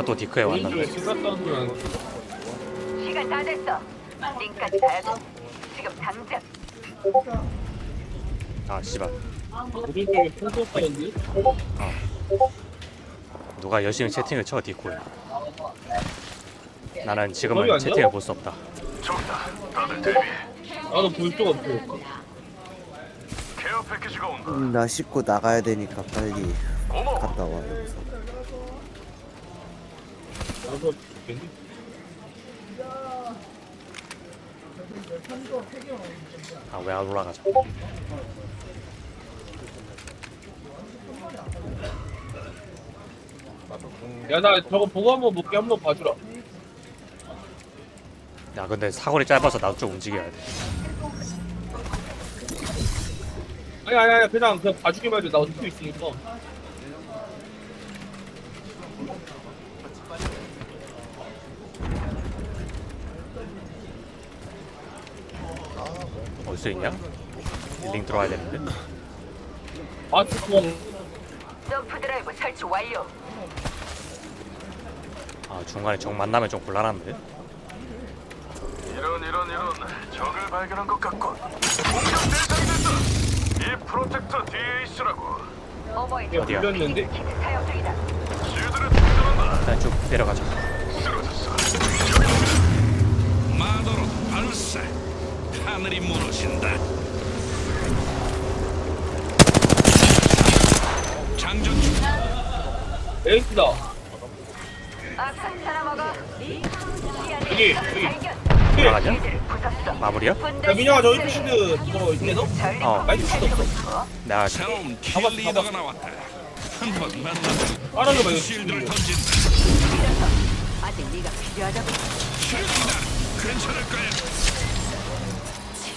누가 또 디크에 왔는데 나는 거. 시간 다 됐어. 링까지 가야지. 지금 당장. 아 씨발 오른쪽에 풍선 사운드. 누가 열심히 채팅을 쳐 디코에 나는 지금은? 채팅을 볼수 없다 좋다. 다들 대비해. 나도 볼 수가 없어. 케어 패키지가 온다. 음, 나 씻고 나가야 되니까 빨리 고마워. 갔다 와 여기서 나도 괜히 아왜 안 올라가자 야, 나 저거 보고 한번 볼게. 한번 봐주라. 야 근데 사거리 짧아서 나도 좀 움직여야 돼 아니, 아니, 아니. 그냥, 그냥 봐주기만 해도 나 어떻게 있으니까. 어디서 있냐? 링 들어와야 되는데 아, 좋고. 점프 드라이브 설치 완료. 아 중간에 적 만나면 좀 곤란한데 이런 이런 이런 적을 발견한 것 같군. 공격 대상이 됐다. 이 프로텍터 있으라고. 어머니 어디야? 불렸는데? 키트 사용 중이다. 쉴드를 충전한다. 일단 쭉 내려가자 쓰러졌어. 마도로 발사 하늘이 무너진다 장전 중 에이스다. 악산 하나 먹어. 여기, 여기. 부쉈어. 마무리야? 야, 민영아, 저 히트시드 이거 있겠어? 어 많이 필요 없어. 내가 새로운 킬 리더가 나왔다 한번 만나면 빨아줘 봐, 이거. 실드를 던진다 아직 네가 필요하다고. 괜찮을 거야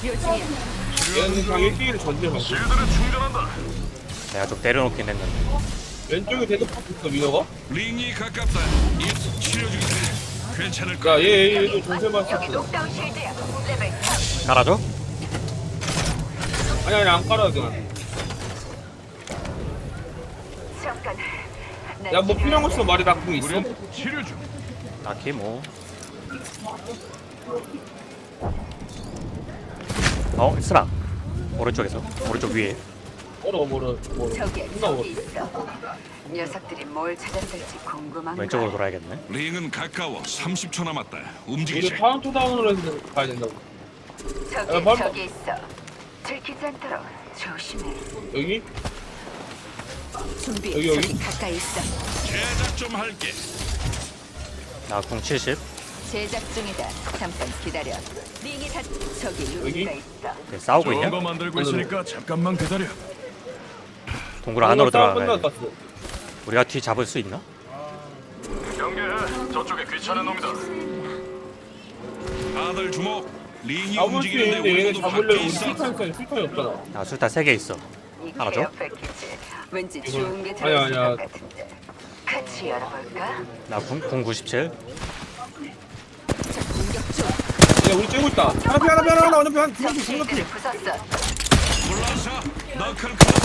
치료 중이야. 얘는 그냥 1대1을 전제만. 쉴드를 충전한다. 내가 좀 때려놓긴 했는데 왼쪽에 대도 있어, 민영아? 링이 가깝다 이 치료 중이다 괜찮을 거야 야, 얘, 얘, 얘도 여기 썼어. 녹다운 실드야. 레벨 3. 깔아줘? 아니, 아니, 안 깔아도 돼. 잠깐. 난 야, 뭐 지금 필요한 거 있으면 말해, 나궁 있어? 우린 치료 중. 딱히 뭐 어? 쓰나 오른쪽에서 오른쪽 위에. 저기에 존나 멀어. 적이 있어. 녀석들이 뭘 찾았을지 궁금한 왼쪽으로 걸. 돌아야겠네 링은 가까워 30초 남았다 우리 움직이지 카운트다운으로 해서 가야 된다고. 저기 야, 발- 저기 있어. 들키지 않도록 조심해. 여기? 준비. 여기, 여기? 저기 가까이 있어. 제작 좀 할게 나궁 70 제작 중이다. 잠깐 기다려. 링이 다 저기 루미가 여기? 있어. 네, 싸우고 좋은 있냐? 거 만들고 있으니까 잠깐만 기다려. 동굴 안으로 들어가야 돼. 우리가 뒤 잡을 수 있나? 경계해. 저쪽에 귀찮은 놈이다. 다들 주목 링이 수 움직이는데 있는데 얘네 우리도 잡으려면 있어 술탄 있어. 술탄이 없잖아. 아 술탄 3개 있어 이 하나 케어 줘? 패키지. 왠지 좋은 게 아니야, 들어있을 아니야. 것 같은데. 같이 열어볼까? 나궁 97 공격 중. 야, 우리 쬐고 있다. 하나 피, 하나 피, 하나, 하나, 피, 하나 피, 적 하나 피, 부쉈어. 너클 클러스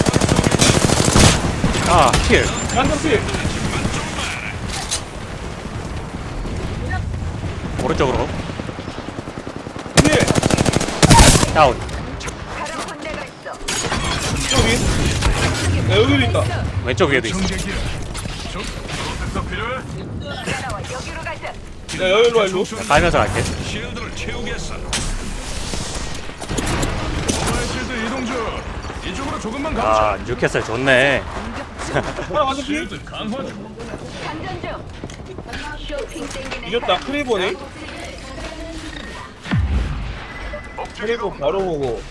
아킬 한점 피. 오른쪽으로 위에. 다운 다른 군대가 있어. 여기. 야, 여기도 있다. 왼쪽 위에도 있어 정제기야. 저 프로텍터 필요해? 따라와 여기로 가자. 야, 여기로 와, 일로. 깔면서 갈게 실드를 채우겠어 실드 이동 중. 이쪽으로 조금만 가보자. 아 뉴캐슬 좋네 하나 완전 피. 실드 강화 중. 장전 중. 쇼핑 땡기는 이겼다. 크레이버네. 크레이버 바로 보고.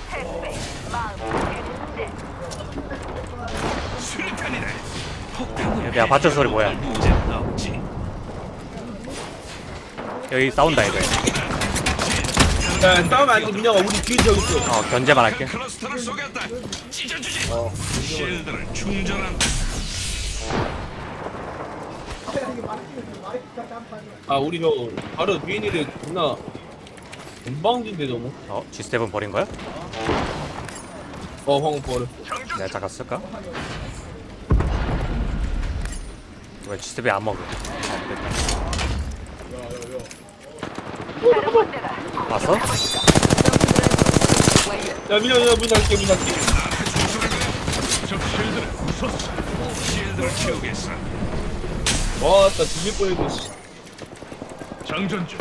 수류탄이네 야 밧줄 소리 뭐야 문제 없지 여기 싸운다 이거 야, 안 돼. 민영아, 우리 뒤에 저기 있어. 어 견제만 할게 클러스터를 쏘겠다 찢어주지 실드를 충전한다 아, 우리 저, 바로 뒤에 있는 애 존나. 건방진데, 너무. 어? G7 버린 거야? 어, 황금 버렸어. 내가 잠깐 쓸까? 왜 지스비 안 먹어? 어, 됐다. 완료. 야 민아 민아 문 닫게 문 닫게. 와나 뒤질 뻔했네 씨. 장전 중.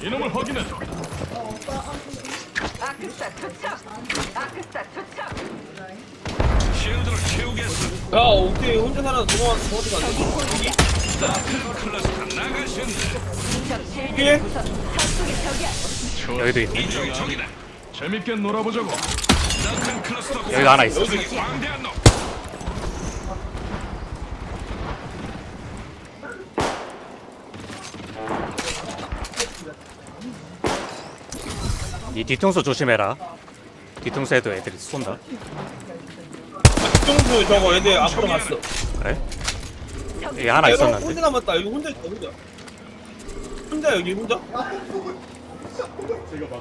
이놈을 확인해줘. 야 오케이 혼자 살아 도망 도망가 안 돼. 클러스터 나가신다. 적 실드 오케이 부서. 저쪽에 적이야. 여기도 있네. 재밌게 놀아보자고. 나큰 클러스터 여기 하나 있어. 이 뒤통수 조심해라. 뒤통수에도 애들이 쏜다. 뒤통수 저거 애들 앞으로 갔어 그래? 여기 하나 얘가 있었는데. 혼자 남았다 여기 혼자 있다 혼자 혼자 여기 혼자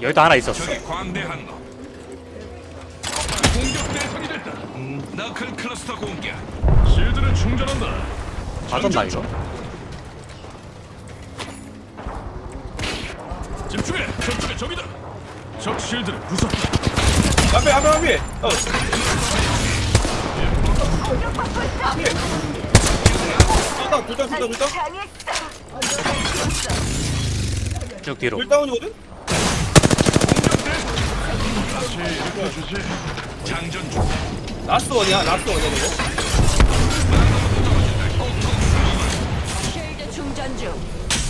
여기도 하나 있었어. 적이 광대한 놈. 공격 대상이 됐다. 너클 클러스터 공격. 실드를 충전한다. 빠졌나 이거? 집중해. 저쪽에 적이다. 적 실드를 부쉈다. 앞에 앞에 앞에 어 둘다 둘다 둘다 둘다 쭉 뒤로. 둘다운이거든 다시 일으켜주지. 장전 중. 라스트 원이야 라스트 원이야 이거 쉴드 충전 중.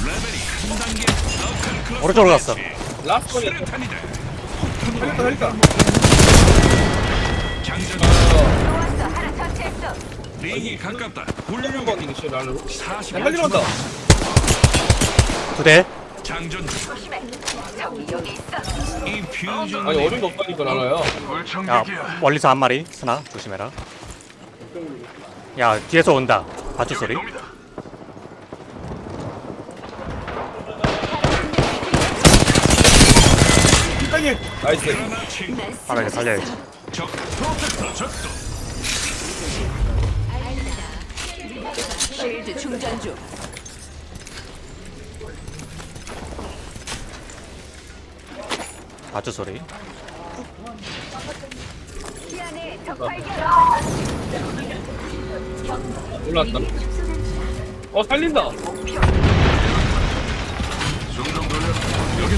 레벨이 한 단계 너클 클러스터. 오른쪽으로 갔어. 라스트 원이야 수류탄이다. 살렸다 살렸다 장전 중. 좋았어. 링이 가깝다. 훌륭한 훌륭한 거 같은 게 날로 40. 야 살리러 간다 두 대. 장전 중. 조심해. 적이 여기 있어. 이 퓨전. 아니 어림도 없다니까 나라야 야 불청객이야. 멀리서 한 마리. 스나 조심해라. 야 뒤에서 온다. 바투 소리. 나이스 하나 치. 이제 살려야지. 적 프로텍터 적도. 쉴드 충전 중. 바투 소리. 미안해. 적 발견. 올라왔다 어 살린다 중동 돌려. 여긴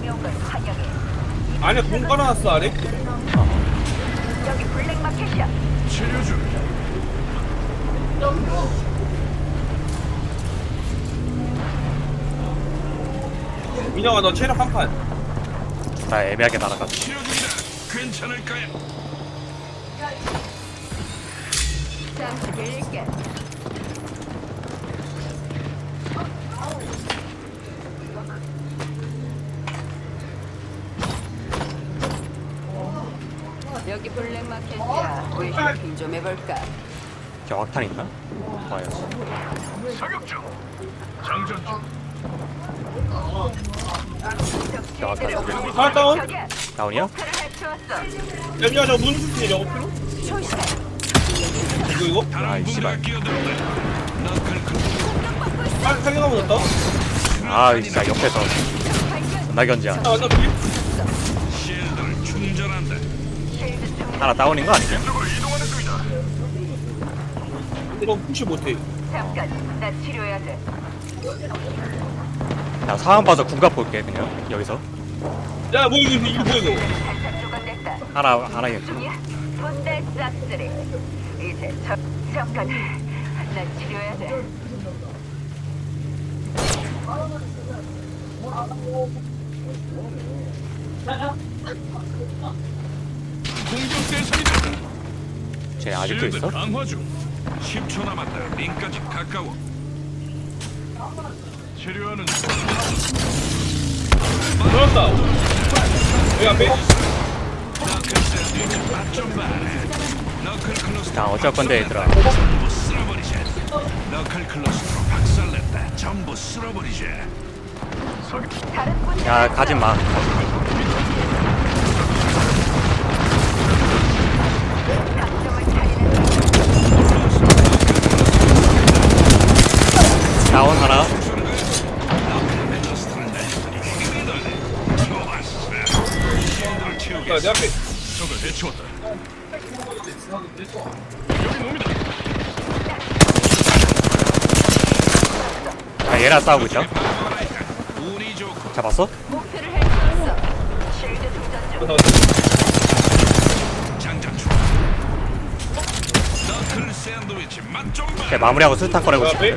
링온걸 환영해. 안에 공 깔아놨어 아래 여기 블랙 마 민영아 너 체력 한판 다 애매하게 날아가. 치료 중이다. 괜찮을까요? 잠시 빌릴게. 여기 블랙 마켓이야. 우리 쇼핑 좀 해볼까? 경악탄 있나? 봐야지. 사격 중. 장전 중. 경악탄. 하나 다운. 다운이야? 야 저 문 수준이 저거 필요? 이거 이거? 아이, 씨발. 살 살려가면 됐다 아 진짜 옆에서. 아 완전 필 실드를 충전한다. 쉴드 충전. 하나 다운인 거 아니냐? 이거 푸시 못해 잠깐. 나 치료해야 돼. 야 상황 봐서 군갑 볼게 그냥 여기서 야 뭐 이거 이거 뭐야 이거 살짝 조각됐다. 하나 하나 있 중이야. 분대 싹쓸이. 이제 저 잠깐. 나 치료해야 돼. 공격 대상이다. 쟤 아직도 실드 있어? 강화 중. 10초 남았다. 링까지 가까워. 치료하는 들어왔다 여기 앞에. 자 어쩔 건데 얘들아. 너클 박살냈다. 전부 쓸어버리자. 야 가지 마. 강점을 차리는 다운 하 나. 야, 내 앞에. 적을 해치웠다. 여기 놈이다. 아 얘랑 싸우고 있다. 운이 좋고 잡았어? 목표를 충전 중. 너클 샌드위치 맛좀 봐. 마무리하고 수류탄 꺼내고 있어. 앞에.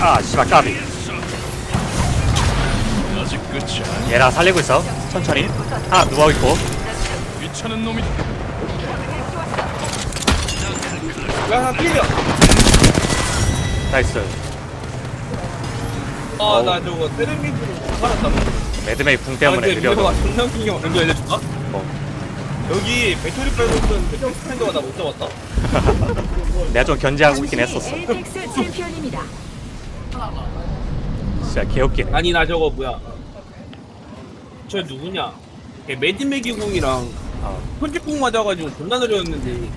아 씨발 까비. 아직 끝이 아니야. 얘랑 살리고 있어. 천천히. 아 누워 있고. 귀찮은 놈이다. 야, 나 필이야. 나이스. 아, 나 저거 테레미으로 살았다. 매드메이 궁 때문에 아, 민호가 느려져. 정상 kinh 먼저 알려줄까? 뭐. 여기 배터리 빼고 있는 배터리 스탠더가 나 못 잡았다. 내가 좀 견제하고 있긴 했었어. 챔피언입니다. 진짜 개웃기네. 아니 나 저거 뭐야 저 누구냐 걔 매드맥이 궁이랑 어. 편집궁 맞아가지고 존나 느렸는데